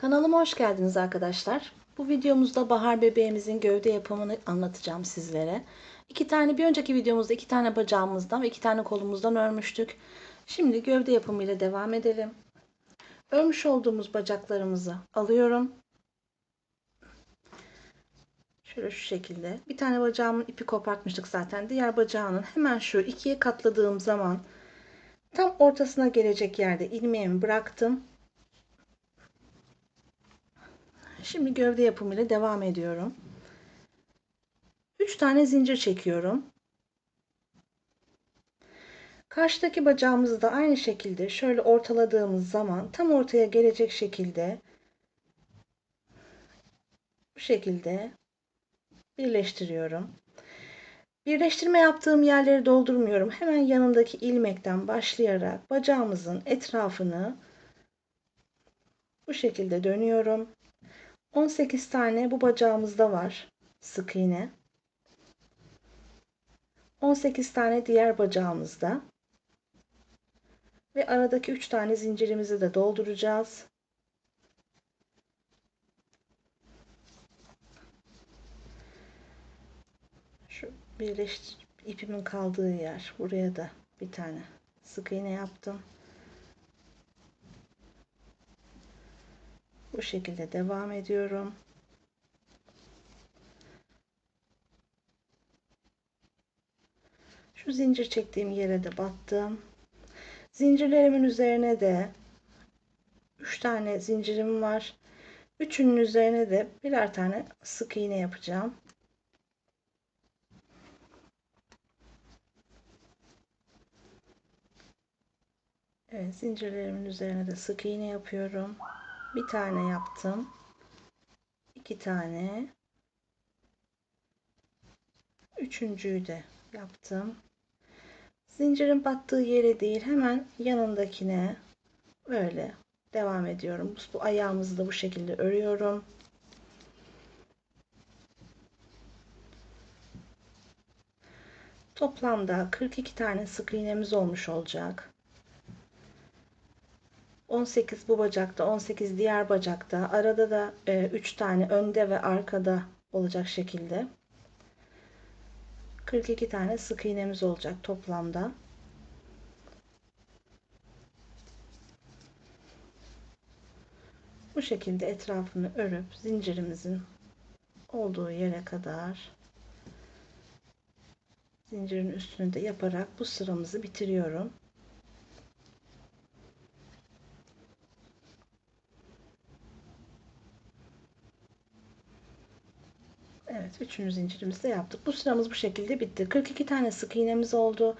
Kanalıma hoş geldiniz arkadaşlar. Bu videomuzda bahar bebeğimizin gövde yapımını anlatacağım sizlere. İki tane bir önceki videomuzda iki tane bacağımızdan ve iki tane kolumuzdan örmüştük. Şimdi gövde yapımıyla devam edelim. Örmüş olduğumuz bacaklarımızı alıyorum. Şöyle şu şekilde. Bir tane bacağımın ipi kopartmıştık zaten. Diğer bacağının hemen şu ikiye katladığım zaman tam ortasına gelecek yerde ilmeğimi bıraktım. Şimdi gövde yapımıyla devam ediyorum. 3 tane zincir çekiyorum. Karşıdaki bacağımızı da aynı şekilde şöyle ortaladığımız zaman tam ortaya gelecek şekilde bu şekilde birleştiriyorum. Birleştirme yaptığım yerleri doldurmuyorum. Hemen yanındaki ilmekten başlayarak bacağımızın etrafını bu şekilde dönüyorum. 18 tane bu bacağımızda var sık iğne. 18 tane diğer bacağımızda. Ve aradaki 3 tane zincirimizi de dolduracağız. Şu birleş ipimin kaldığı yer. Buraya da bir tane sık iğne yaptım. Bu şekilde devam ediyorum. Şu zincir çektiğim yere de battım. Zincirlerimin üzerine de 3 tane zincirim var. Üçünün üzerine de birer tane sık iğne yapacağım. Evet, zincirlerimin üzerine de sık iğne yapıyorum bir tane yaptım. iki tane. Üçüncüyü de yaptım. Zincirin battığı yere değil hemen yanındakine böyle devam ediyorum. Bu ayağımızı da bu şekilde örüyorum. Toplamda 42 tane sık iğnemiz olmuş olacak. 18 bu bacakta, 18 diğer bacakta. Arada da e, 3 tane önde ve arkada olacak şekilde. 42 tane sık iğnemiz olacak toplamda. Bu şekilde etrafını örüp zincirimizin olduğu yere kadar zincirin üstünü de yaparak bu sıramızı bitiriyorum. Evet, üçüncü zincirimizi de yaptık. Bu sıramız bu şekilde bitti. 42 tane sık iğnemiz oldu.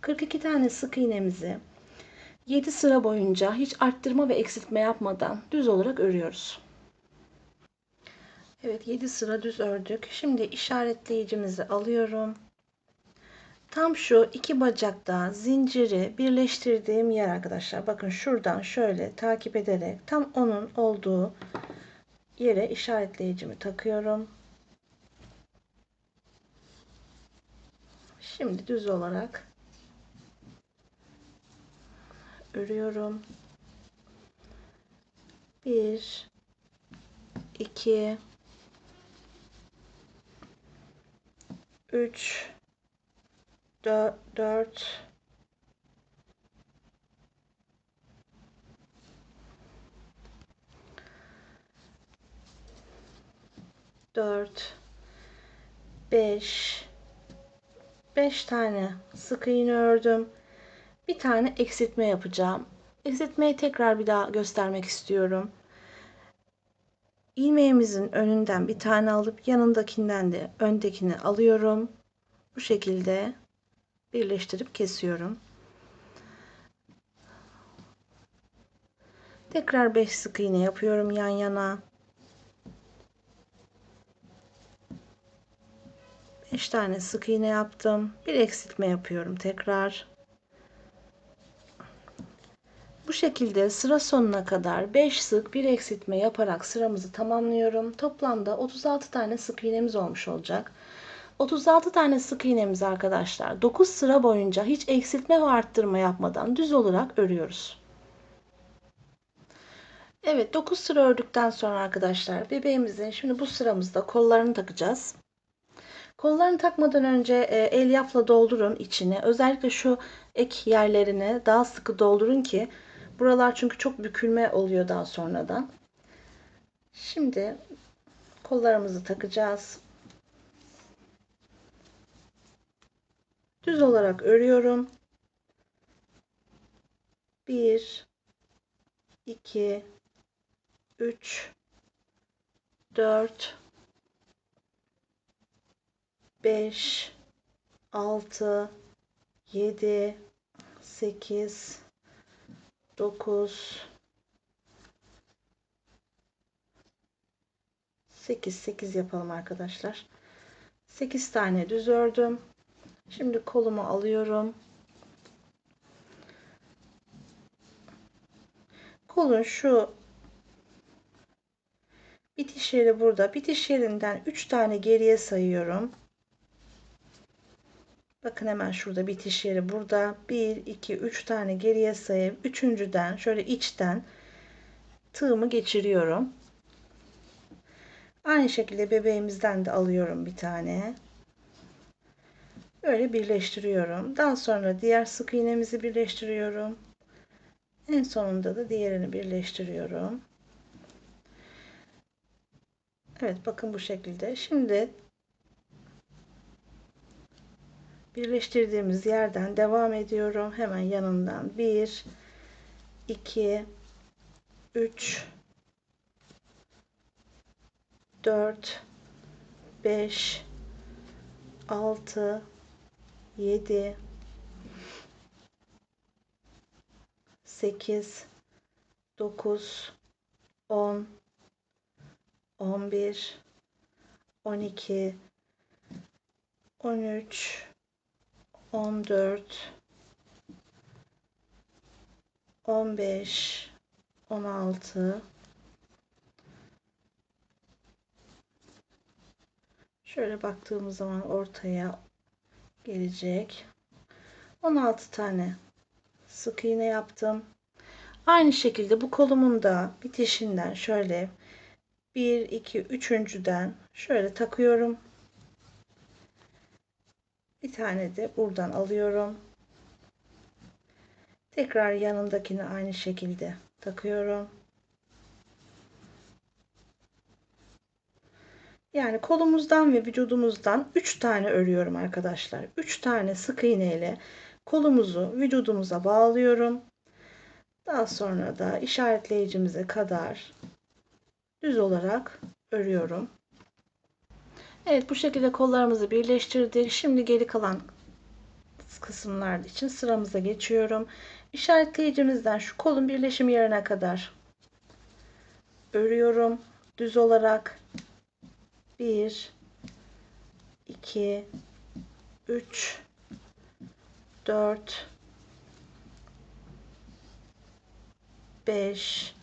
42 tane sık iğnemizi 7 sıra boyunca hiç arttırma ve eksiltme yapmadan düz olarak örüyoruz. Evet 7 sıra düz ördük. Şimdi işaretleyicimizi alıyorum. Tam şu iki bacakta zinciri birleştirdiğim yer arkadaşlar. Bakın şuradan şöyle takip ederek tam onun olduğu yere işaretleyicimi takıyorum. Şimdi düz olarak örüyorum. 1 2 3 4 4 4 5 5 tane sık iğne ördüm. Bir tane eksiltme yapacağım. Eksiltmeyi tekrar bir daha göstermek istiyorum. İlmeğimizin önünden bir tane alıp yanındakinden de öndekini alıyorum. Bu şekilde birleştirip kesiyorum. Tekrar 5 sık iğne yapıyorum yan yana. 5 tane sık iğne yaptım. Bir eksiltme yapıyorum tekrar. Bu şekilde sıra sonuna kadar 5 sık bir eksiltme yaparak sıramızı tamamlıyorum. Toplamda 36 tane sık iğnemiz olmuş olacak. 36 tane sık iğnemiz arkadaşlar 9 sıra boyunca hiç eksiltme ve arttırma yapmadan düz olarak örüyoruz. Evet 9 sıra ördükten sonra arkadaşlar bebeğimizin şimdi bu sıramızda kollarını takacağız. Kollarını takmadan önce e, elyafla doldurun içini. Özellikle şu ek yerlerini daha sıkı doldurun ki buralar çünkü çok bükülme oluyor daha sonradan. Şimdi kollarımızı takacağız. Düz olarak örüyorum. 1 2 3 4 5 6 7 8 9 8 8 yapalım arkadaşlar. 8 tane düz ördüm. Şimdi kolumu alıyorum. Kolun şu bitiş yeri burada. Bitiş yerinden 3 tane geriye sayıyorum. Bakın hemen şurada bitiş yeri burada. 1, 2, 3 tane geriye sayıp üçüncüden şöyle içten tığımı geçiriyorum. Aynı şekilde bebeğimizden de alıyorum bir tane. Böyle birleştiriyorum. Daha sonra diğer sık iğnemizi birleştiriyorum. En sonunda da diğerini birleştiriyorum. Evet bakın bu şekilde. Şimdi birleştirdiğimiz yerden devam ediyorum. Hemen yanından 1 2 3 4 5 6 7 8 9 10 11 12 13 14 15 16 Şöyle baktığımız zaman ortaya gelecek. 16 tane sık iğne yaptım. Aynı şekilde bu kolumun da bitişinden şöyle 1 2 üçüncüden şöyle takıyorum. Bir tane de buradan alıyorum. Tekrar yanındakini aynı şekilde takıyorum. Yani kolumuzdan ve vücudumuzdan 3 tane örüyorum arkadaşlar. 3 tane sık iğne ile kolumuzu vücudumuza bağlıyorum. Daha sonra da işaretleyicimize kadar düz olarak örüyorum. Evet bu şekilde kollarımızı birleştirdik. Şimdi geri kalan kısımlar için sıramıza geçiyorum. İşaretleyicimizden şu kolun birleşim yerine kadar örüyorum. Düz olarak 1 2 3 4 5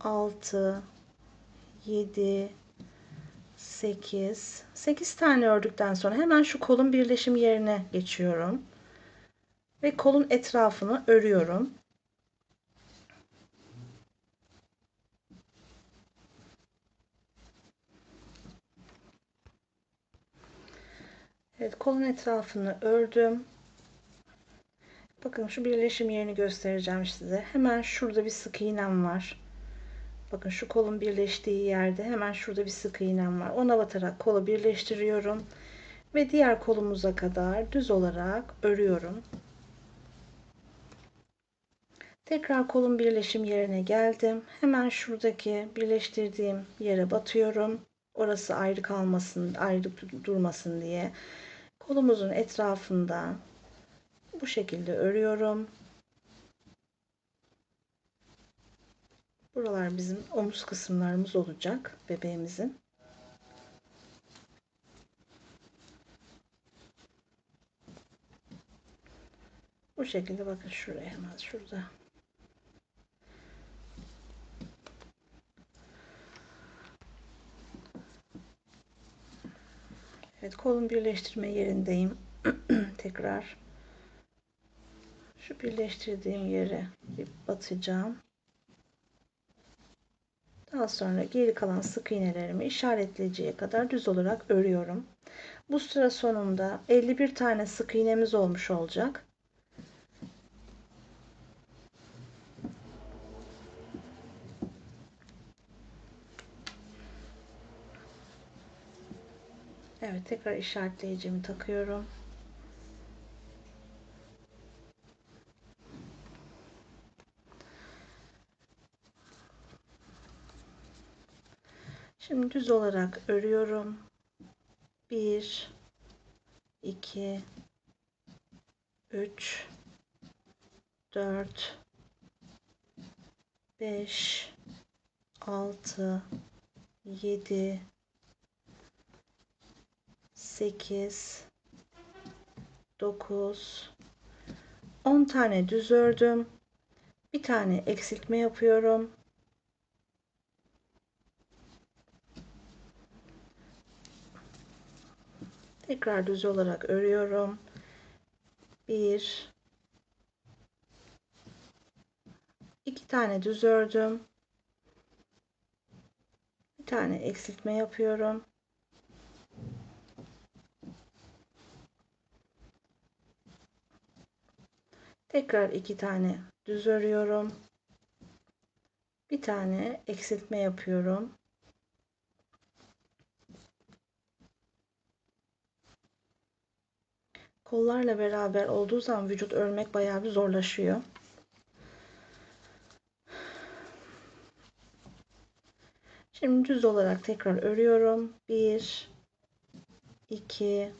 6 7 8 8 tane ördükten sonra hemen şu kolun birleşim yerine geçiyorum ve kolun etrafını örüyorum Evet kolun etrafını ördüm. Bakın şu birleşim yerini göstereceğim size. Hemen şurada bir sık iğnem var. Bakın şu kolun birleştiği yerde hemen şurada bir sık iğnem var. Ona batarak kolu birleştiriyorum. Ve diğer kolumuza kadar düz olarak örüyorum. Tekrar kolun birleşim yerine geldim. Hemen şuradaki birleştirdiğim yere batıyorum. Orası ayrı kalmasın, ayrı durmasın diye kolumuzun etrafında bu şekilde örüyorum. Buralar bizim omuz kısımlarımız olacak bebeğimizin. Bu şekilde bakın şuraya hemen şurada. Evet kolun birleştirme yerindeyim. Tekrar şu birleştirdiğim yere bir batacağım. Daha sonra geri kalan sık iğnelerimi işaretleyeceğe kadar düz olarak örüyorum. Bu sıra sonunda 51 tane sık iğnemiz olmuş olacak. Evet tekrar işaretleyicimi takıyorum. Şimdi düz olarak örüyorum. 1 2 3 4 5 6 7 8 9 10 tane düz ördüm. Bir tane eksiltme yapıyorum. Tekrar düz olarak örüyorum. 1 2 tane düz ördüm. Bir tane eksiltme yapıyorum. Tekrar iki tane düz örüyorum. Bir tane eksiltme yapıyorum. Kollarla beraber olduğu zaman vücut örmek bayağı bir zorlaşıyor. Şimdi düz olarak tekrar örüyorum. 1 2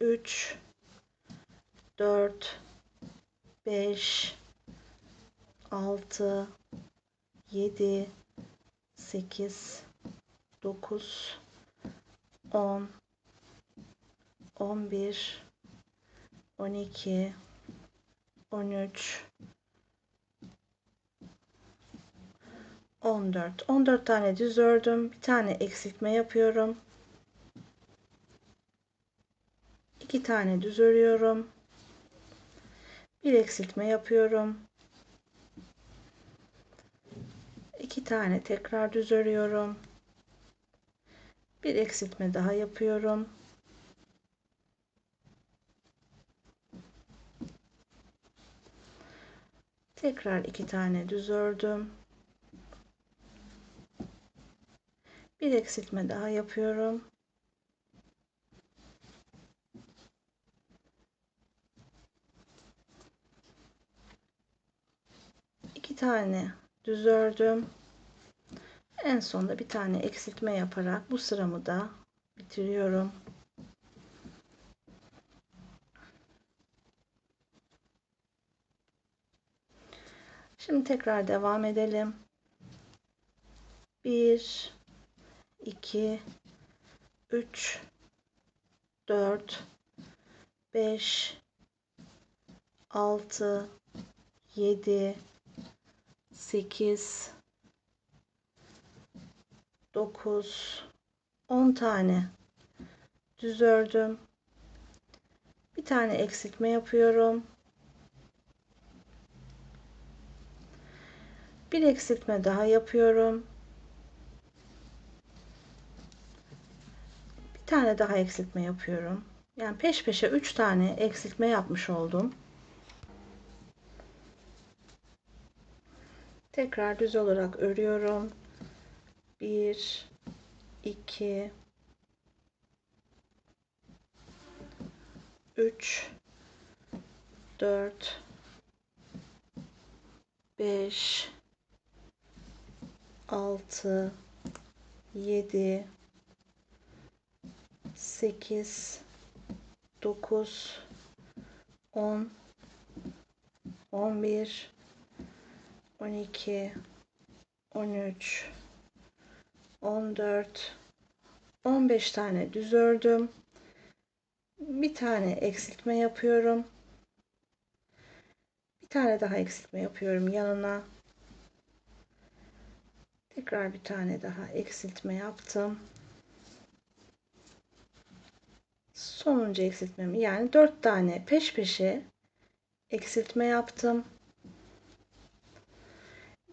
3 4 5 6 7 8 9 10 11 12 13 14 14 tane düz ördüm bir tane eksiltme yapıyorum 2 tane düz örüyorum bir eksiltme yapıyorum. iki tane tekrar düz örüyorum. Bir eksiltme daha yapıyorum. Tekrar iki tane düz ördüm. Bir eksiltme daha yapıyorum. iki tane düz ördüm. En sonunda bir tane eksiltme yaparak bu sıramı da bitiriyorum. Şimdi tekrar devam edelim. 1 2 3 4 5 6 7 8 9 10 tane düz ördüm. Bir tane eksiltme yapıyorum. Bir eksiltme daha yapıyorum. Bir tane daha eksiltme yapıyorum. Yani peş peşe 3 tane eksiltme yapmış oldum. Tekrar düz olarak örüyorum. 1 2 3 4 5 6 7 8 9 10 11 12 13 14 15 tane düz ördüm. Bir tane eksiltme yapıyorum. Bir tane daha eksiltme yapıyorum yanına. Tekrar bir tane daha eksiltme yaptım. Sonuncu eksiltmemi yani 4 tane peş peşe eksiltme yaptım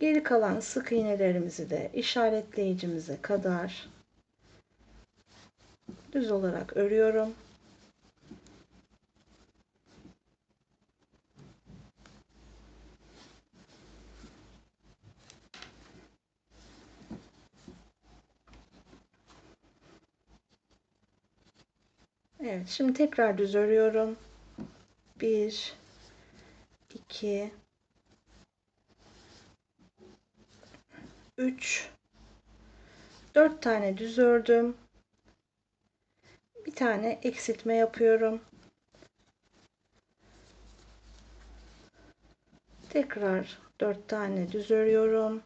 Geri kalan sık iğnelerimizi de işaretleyicimize kadar düz olarak örüyorum. Evet, şimdi tekrar düz örüyorum. 1 2 3 4 tane düz ördüm. Bir tane eksiltme yapıyorum. Tekrar 4 tane düz örüyorum.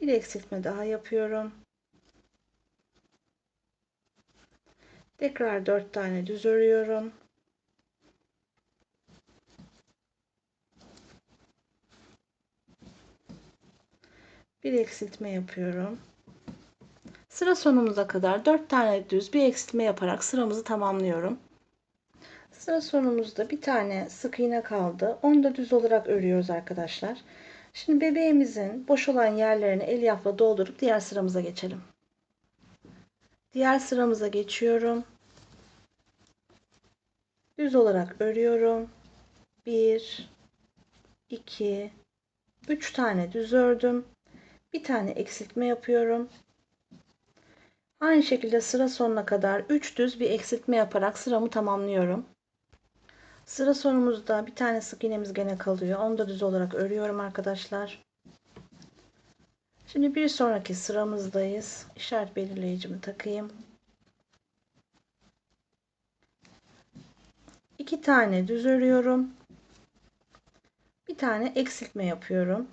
Bir eksiltme daha yapıyorum. Tekrar 4 tane düz örüyorum. Bir eksiltme yapıyorum. Sıra sonumuza kadar 4 tane düz bir eksiltme yaparak sıramızı tamamlıyorum. Sıra sonumuzda bir tane sık iğne kaldı. Onu da düz olarak örüyoruz arkadaşlar. Şimdi bebeğimizin boş olan yerlerini elyafla doldurup diğer sıramıza geçelim. Diğer sıramıza geçiyorum. Düz olarak örüyorum. 1 2 3 tane düz ördüm. Bir tane eksiltme yapıyorum. Aynı şekilde sıra sonuna kadar 3 düz bir eksiltme yaparak sıramı tamamlıyorum. Sıra sonumuzda bir tane sık iğnemiz gene kalıyor. Onu da düz olarak örüyorum arkadaşlar. Şimdi bir sonraki sıramızdayız. İşaret belirleyicimi takayım. İki tane düz örüyorum. Bir tane eksiltme yapıyorum.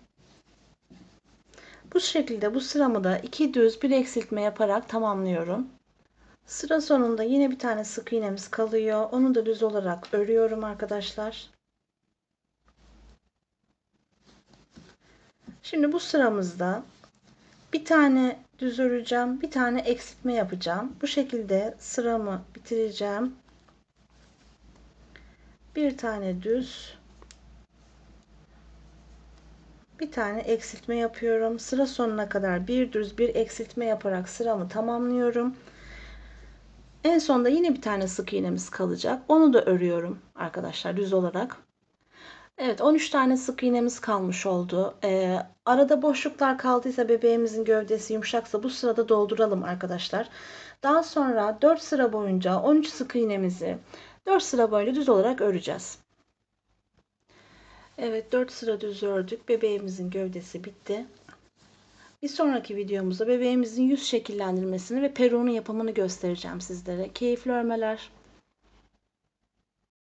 Bu şekilde bu sıramı da iki düz bir eksiltme yaparak tamamlıyorum. Sıra sonunda yine bir tane sık iğnemiz kalıyor. Onu da düz olarak örüyorum arkadaşlar. Şimdi bu sıramızda bir tane düz öreceğim, bir tane eksiltme yapacağım. Bu şekilde sıramı bitireceğim. Bir tane düz, bir tane eksiltme yapıyorum. Sıra sonuna kadar bir düz bir eksiltme yaparak sıramı tamamlıyorum. En sonda yine bir tane sık iğnemiz kalacak. Onu da örüyorum arkadaşlar düz olarak. Evet 13 tane sık iğnemiz kalmış oldu. Ee, arada boşluklar kaldıysa bebeğimizin gövdesi yumuşaksa bu sırada dolduralım arkadaşlar. Daha sonra 4 sıra boyunca 13 sık iğnemizi 4 sıra boyunca düz olarak öreceğiz. Evet 4 sıra düz ördük. Bebeğimizin gövdesi bitti. Bir sonraki videomuzda bebeğimizin yüz şekillendirmesini ve peruğunun yapımını göstereceğim sizlere. Keyifli örmeler.